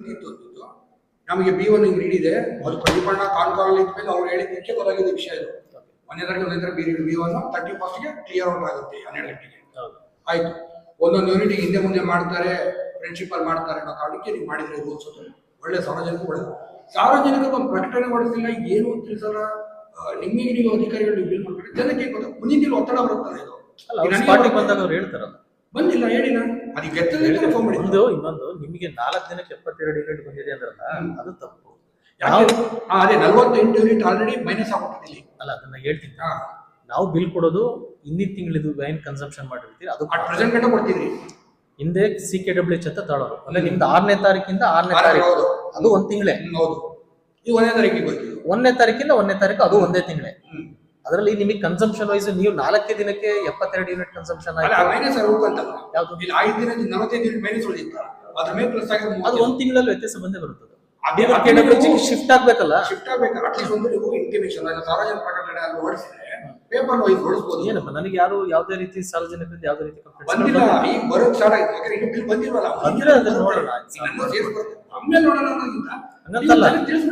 ಇತ್ತು. ಅಂದಿದ್ದು. ನಮಗೆ B one ಹಿಂಗ್ ಇದೆ. ಅದು ಪ್ರತಿಪಣ್ಣ ಕಾನ್ಕಾಲಲ್ಲಿ ಇದ್ಮೇಲೆ ಅವ್ರು ಹೇಳಿದ್ದಕ್ಕೆ ಗೊತ್ತಾಗಿದ್ದ ವಿಷಯ ಇದು. ಒಂದೇ ತಾರೀಕು ಒಂದೇ ತಾರೀಕು ಬಿ ಬಿ ಒನ್ ತರ್ಟಿ ಫಸ್ಟ್ಗೆ ಕ್ಲಿಯರ್ ಔಟ್ ಆಗುತ್ತೆ ಹನ್ನೆರಡು ಗಂಟೆಗೆ. ಆಯ್ತು. ಒಂದೊಂದು ಯೂನಿಟ್ ಹಿಂದೆ ಮುಂದೆ ಮಾಡ್ತಾರೆ ಪ್ರಿನ್ಸಿಪಲ್ ಮಾಡ್ತಾರೆ ಅನ್ನೋ ಕಾರಣಕ್ಕೆ ನೀವು ಮಾಡಿದ್ರೆ ರೂಲ್ಸ್ ಒಳ್ಳೆ ಸಾರ್ವಜನಿಕ ಒಳ್ಳೆ ಸಾರ್ವಜನಿಕ ಒಂದು ಪ್ರಕಟಣೆ ಮಾಡಿಸಿಲ್ಲ ಏನು ಅಂತ ತಿಳಿಸಲ್ಲ. ನಿಮಗೆ ನೀವು ಅಧಿಕಾರಿಗಳು ಬಿಲ್ ಮಾಡ್ತಾರೆ ಜನಕ್ಕೆ ಗೊತ್ತಾ ಮುಂದಿನ ಒತ್ತಡ ಬರುತ್ತಾರೆ ಇದು. ಬಂದಾಗ ಅವ್ರು ಹೇಳ್ತಾರಲ್ಲ. ಬಂದಿಲ್ಲ ಹೇಳಿ ಅದಕ್ಕೆ ಫೋನ್ ಮಾಡಿ ಒಂದು ಇನ್ನೊಂದು ನಿಮಗೆ ನಾಲ್ಕು ದಿನಕ್ಕೆ ಎಪ್ಪತ್ತೆರಡು ಯೂನಿಟ್ ಬಂದಿದೆ ಅಂದ್ರಲ್ಲ ಅದು ತಪ್ಪು. ಯಾವ ಅದೇ ನಲ್ವತ್ತೆಂಟು ಯೂನಿಟ್ ಆಲ್ರೆಡಿ ಮೈನಸ್ ಆಗ್ಬಿಟ್ಟಿದ್ದೀನಿ ಅಲ್ಲ ಅದನ್ನ ಹೇಳ್ತೀನಿ. ನಾವು ಬಿಲ್ ಕೊಡೋದು ಹಿಂದಿನ ತಿಂಗಳಿದು ವೈನ್ ಕನ್ಸಂಪ್ಷನ್ ಮಾಡಿರ್ತೀವಿ ಅದು ಪ್ರೆಸೆಂಟ್ ಗಂಟೆ ಕೊಡ್ತೀವಿ ಹಿಂದೆ ಸಿ ಕೆ ಡಬ್ಲ್ಯೂ ಎಚ್ ಅಂತ ತಾಳೋರು ಅಂದ್ರೆ ನಿಮ್ದು ಆರನೇ ತಾರೀಕಿಂದ ಆರನೇ ತಾರೀಕು. ಅದು ಒಂದ್ ತಿಂಗಳೇ. ಹೌದು. ಈ ಒಂದನೇ ತಾರೀಕಿಗೆ ಬರ್ತೀವಿ. ಒಂದನೇ ತಾರೀಕಿಂದ ಒಂದನೇ ತಾರೀಕು ಅದು ಒಂದೇ ತಿಂಗಳೇ. ಅದರಲ್ಲಿ ನಿಮಗೆ ಕನ್ಸಂಪ್ಷನ್ ವೈಸ್ ನೀವು ನಾಲ್ಕೇ ದಿನಕ್ಕೆ ಎಪ್ಪತ್ತೆರಡು ಯೂನಿಟ್ ಕನ್ಸಂಪ್ಷನ್ ಅಲ್ಲ ಆಯ್ತು. ಮೈನಸ್ ಯಾವುದು ಯಾವ್ದು? ಇಲ್ಲಿ ಐದು ದಿನ ನಲವತ್ತೈದು ದಿನ ಮೈನಸ್ ಉಳಿದಿತ್ತ ಅದ್ರ ಮೇಲೆ ಪ್ಲಸ್ ಆಗಿ ಅದು ಒಂದ್ ತಿಂಗಳಲ್ಲಿ ವ್ಯತ್ಯಾಸ ಬಂದೇ ಬರುತ್ತದೆ. ಶಿಫ್ಟ್ ಆಗ್ಬೇಕಲ್ಲ? ಶಿಫ್ಟ್ ಆಗ್ಬೇಕು. ಅಟ್ಲೀಸ್ಟ್ ಒಂದು ನೀವು ಇಂಟಿಮೇಷನ್ ಅಲ್ಲ ಸಾರ್ವಜನಿಕ ಪ್ರಕಟಣೆ ಪೇಪರ್ ವೈಸ್ ಏನಪ್ಪ ನನಗೆ ಯಾರು ಯಾವುದೇ ರೀತಿ ಸಾರ್ವಜನಿಕರಿಂದ ಯಾವುದೇ ರೀತಿ ಬಂದಿಲ್ಲ. ಈಗ ಸ್ಟಾರ್ಟ್ ಯಾಕಂದ್ರೆ ಬಿಲ್ ಬಂದಿಲ್ವಲ್ಲ? ಬಂದ್ರೆ ಅದನ್ನ ನೋಡೋಣ. ಆಮೇಲೆ ನೋಡೋಣ ಅನ್ನೋದಕ್ಕಿಂತ ಹಂಗಂತಲ್ಲ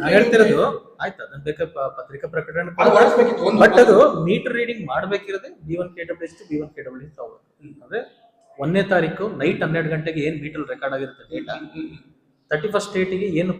ಹೇಳ್ತಿರೋದು ಆಯ್ತು ಅದನ್ನ ಬೇಕಾ ಪತ್ರಿಕಾ ಪ್ರಕಟಣೆ ಬಟ್ ಅದು meter reading ಮಾಡ್ಬೇಕಿರೋದೇ B one K W H B one K W H ಅಂದ್ರೆ ಒಂದನೇ ತಾರೀಕು ನೈಟ್ ಹನ್ನೆರಡು ಗಂಟೆಗೆ ಏನ್ ಮೀಟರ್ ರೆಕಾರ್ಡ್ ಆಗಿರುತ್ತೆ ಡೇಟಾ. ತರ್ಟಿ ಫಸ್ಟ್ ಡೇಟಿಗೆ ಏನು